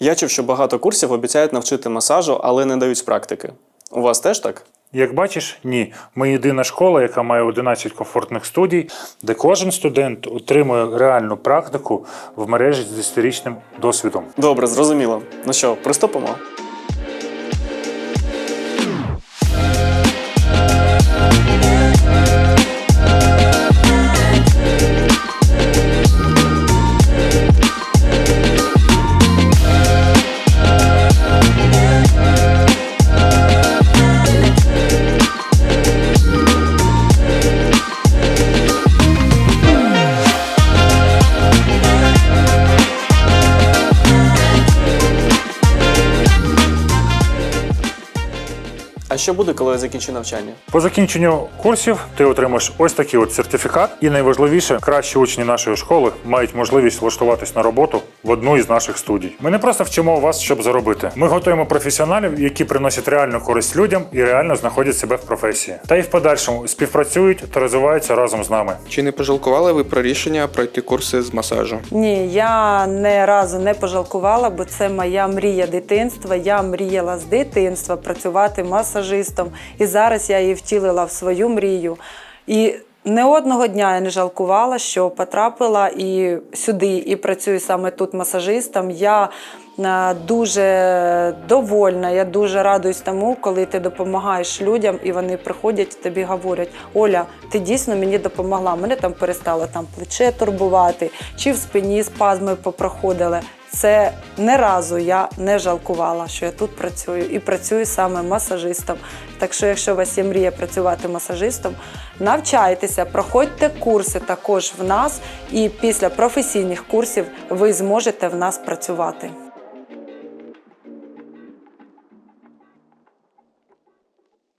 Я чув, що багато курсів обіцяють навчити масажу, але не дають практики. У вас теж так? Як бачиш, ні. Ми єдина школа, яка має 11 комфортних студій, де кожен студент отримує реальну практику в мережі з 10-річним досвідом. Добре, зрозуміло. Ну що, приступимо? А що буде, коли я закінчу навчання? По закінченню курсів ти отримаєш ось такий от сертифікат. І найважливіше, кращі учні нашої школи мають можливість влаштуватись на роботу в одну із наших студій. Ми не просто вчимо вас, щоб заробити. Ми готуємо професіоналів, які приносять реальну користь людям і реально знаходять себе в професії. Та й в подальшому співпрацюють та розвиваються разом з нами. Чи не пожалкували ви про рішення пройти курси з масажу? Ні, я не разу не пожалкувала, бо це моя мрія дитинства. Я мріяла з дитинства працювати масажистом. І зараз я її втілила в свою мрію. І не одного дня я не жалкувала, що потрапила і сюди, і працюю саме тут масажистом. Я е, дуже довольна, я дуже радуюсь тому, коли ти допомагаєш людям, і вони приходять тобі говорять: Оля, ти дійсно мені допомогла. Мене там перестало там плече турбувати, чи в спині спазми попроходили. Це не разу я не жалкувала, що я тут працюю і працюю саме масажистом. Так що, якщо у вас є мрія працювати масажистом, навчайтеся, проходьте курси також в нас, і після професійних курсів ви зможете в нас працювати.